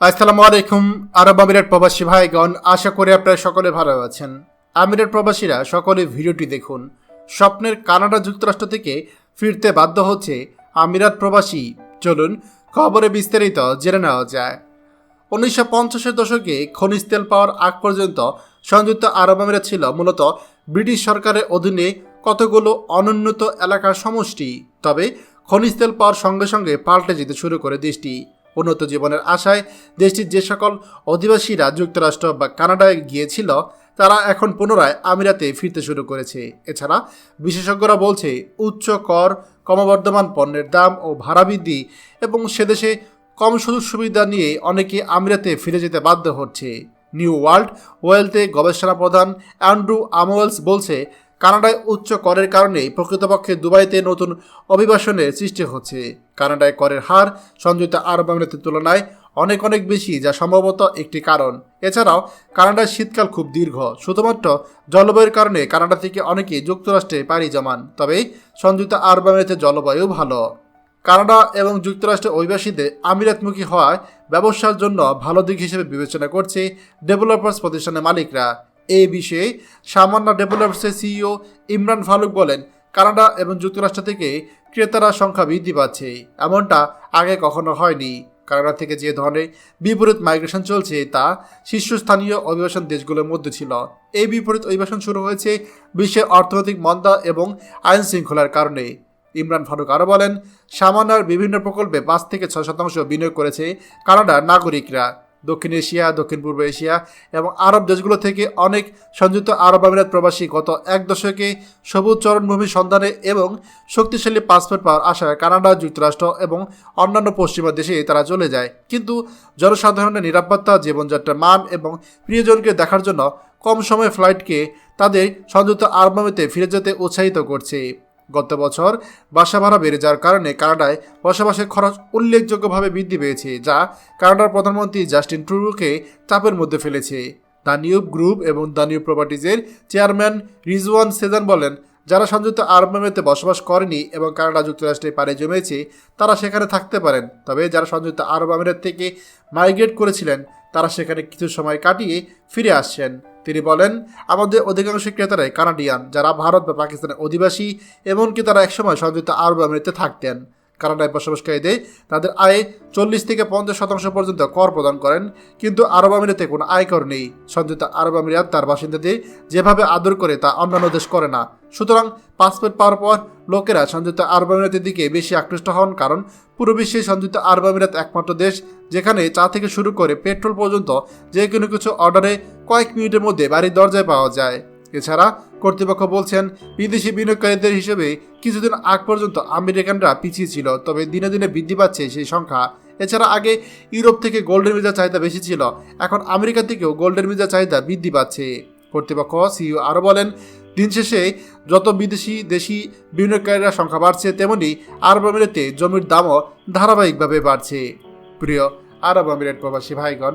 আসসালামু আলাইকুম, আরব আমিরাত প্রবাসী ভাইগণ, আশা করি আপনারা সকলে ভালো আছেন। আমিরাত প্রবাসীরা সকলে ভিডিওটি দেখুন। স্বপ্নের কানাডা যুক্তরাষ্ট্র থেকে ফিরতে বাধ্য হচ্ছে আমিরাত প্রবাসী। চলুন খবরে বিস্তারিত জেনে নেওয়া যায়। উনিশশো পঞ্চাশের দশকে খনিজ তেল পাওয়ার আগ পর্যন্ত সংযুক্ত আরব আমিরাত ছিল মূলত ব্রিটিশ সরকারের অধীনে কতগুলো অনুন্নত এলাকার সমষ্টি। তবে খনিজ তেল পাওয়ার সঙ্গে সঙ্গে পাল্টে যেতে শুরু করে দেশটি। উন্নত জীবনের আশায় দেশটির যে সকল অধিবাসীরা যুক্তরাষ্ট্র বা কানাডায় গিয়েছিল, তারা এখন পুনরায় আমিরাতে ফিরতে শুরু করেছে। এছাড়া বিশেষজ্ঞরা বলছে, উচ্চ কর, ক্রমবর্ধমান পণ্যের দাম ও ভাড়া বৃদ্ধি এবং সেদেশে কম সুযোগ সুবিধা নিয়ে অনেকে আমিরাতে ফিরে যেতে বাধ্য হচ্ছে। নিউ ওয়ার্ল্ড ওয়েলথে গবেষণা প্রধান অ্যান্ড্রু আমোয়েলস বলছে কানাডায় উচ্চ করের কারণে প্রকৃতপক্ষে দুবাইতে নতুন অভিবাসনের সৃষ্টি হচ্ছে। কানাডায় করের হার সংযুক্ত আরব আমিরাতের তুলনায় অনেক অনেক বেশি, যা সম্ভবত একটি কারণ। এছাড়াও কানাডার শীতকাল খুব দীর্ঘ, শুধুমাত্র জলবায়ুর কারণে কানাডা থেকে অনেকে যুক্তরাষ্ট্রে পাড়ি জমান, তবে সংযুক্ত আরব আমিরাতের জলবায়ু ভালো। কানাডা এবং যুক্তরাষ্ট্রের অভিবাসীদের আমিরাতমুখী হওয়ায় ব্যবসার জন্য ভালো দিক হিসেবে বিবেচনা করছে ডেভেলপার্স প্রতিষ্ঠানের মালিকরা। এই বিষয়ে সামান্য ডেভেলপার্সের সিইও ইমরান ফারুক বলেন, কানাডা এবং যুক্তরাষ্ট্র থেকে ক্রেতারা সংখ্যা বৃদ্ধি পাচ্ছে। এমনটা আগে কখনো হয়নি। কানাডা থেকে যে ধরনের বিপরীত মাইগ্রেশন চলছে তা শীর্ষস্থানীয় অভিবাসন দেশগুলোর মধ্যে ছিল। এই বিপরীত অভিবাসন শুরু হয়েছে বিশ্বের অর্থনৈতিক মন্দা এবং আইন শৃঙ্খলার কারণে। ইমরান ফারুক আরও বলেন, সামান্যার বিভিন্ন প্রকল্পে পাঁচ থেকে ছয় শতাংশ বিনিয়োগ করেছে কানাডার নাগরিকরা। দক্ষিণ এশিয়া, দক্ষিণ পূর্ব এশিয়া এবং আরব দেশগুলো থেকে অনেক সংযুক্ত আরব আমিরাত প্রবাসী গত এক দশকে সবুজ চরণভূমির সন্ধানে এবং শক্তিশালী পাসপোর্ট পাওয়ার আশায় কানাডা, যুক্তরাষ্ট্র এবং অন্যান্য পশ্চিমা দেশে তারা চলে যায়। কিন্তু জনসাধারণের নিরাপত্তা, জীবনযাত্রার মান এবং প্রিয়জনকে দেখার জন্য কম সময় ফ্লাইটকে তাদের সংযুক্ত আরব আমিরাতে ফিরে যেতে উৎসাহিত করছে। গত বছর বাসা ভাড়া বেড়ে যাওয়ার কারণে কানাডায় বসবাসের খরচ উল্লেখযোগ্যভাবে বৃদ্ধি পেয়েছে, যা কানাডার প্রধানমন্ত্রী জাস্টিন ট্রুডোকে চাপের মধ্যে ফেলেছে। দানিউব গ্রুপ এবং দানিউব প্রপার্টিজের চেয়ারম্যান রিজওয়ান সেজান বলেন, যারা সংযুক্ত আরব আমিরাতে বসবাস করেনি এবং কানাডা যুক্তরাষ্ট্রে পাড়ে জমেছে, তারা সেখানে থাকতে পারেন। তবে যারা সংযুক্ত আরব আমিরাত থেকে মাইগ্রেট করেছিলেন তারা সেখানে কিছু সময় কাটিয়ে ফিরে আসছেন তিনি বলেন, আমাদের অধিকাংশ ক্রেতারাই কানাডিয়ান, যারা ভারত বা পাকিস্তানের অধিবাসী, এমনকি তারা একসময় সংযুক্ত আরব আমিরাতে থাকতেন। কানাডায় বসবাসকারীদের তাদের আয়ে চল্লিশ থেকে পঞ্চাশ শতাংশ পর্যন্ত কর প্রদান করেন। কিন্তু আরব আমিরাতে কোনো আয়কর নেই। সংযুক্ত আরব আমিরাত তার বাসিন্দাদের যেভাবে আদর করে তা অন্যান্য দেশ করে না। সুতরাং পাসপোর্ট পাওয়ার পর লোকেরা সংযুক্ত আরব আমিরাতের দিকে বেশি আকৃষ্ট হন কারণ পুরো বিশ্বে সংযুক্ত আরব আমিরাত একমাত্র দেশ যেখানে চা থেকে শুরু করে পেট্রোল পর্যন্ত যে কোনো কিছু অর্ডারে কয়েক মিনিটের মধ্যে বাড়ির দরজায় পাওয়া যায়। এছাড়া কর্তৃপক্ষ বলছেন, বিদেশি বিনিয়োগকারীদের হিসেবে কিছুদিন আগ পর্যন্ত আমেরিকানরা পিছিয়ে ছিল, তবে দিনে দিনে বৃদ্ধি পাচ্ছে সেই সংখ্যা। এছাড়া আগে ইউরোপ থেকে গোল্ডেন ভিসা চাহিদা বেশি ছিল, এখন আমেরিকা থেকেও গোল্ডেন ভিসা চাহিদা বৃদ্ধি পাচ্ছে। কর্তৃপক্ষ, সিইও আরও বলেন, দিন শেষে যত বিদেশি, দেশি বিনিয়োগকারীরা সংখ্যা বাড়ছে, তেমনি আরব আমিরাতে জমির দামও ধারাবাহিকভাবে বাড়ছে। প্রিয় আরব আমিরাত প্রবাসী ভাইগণ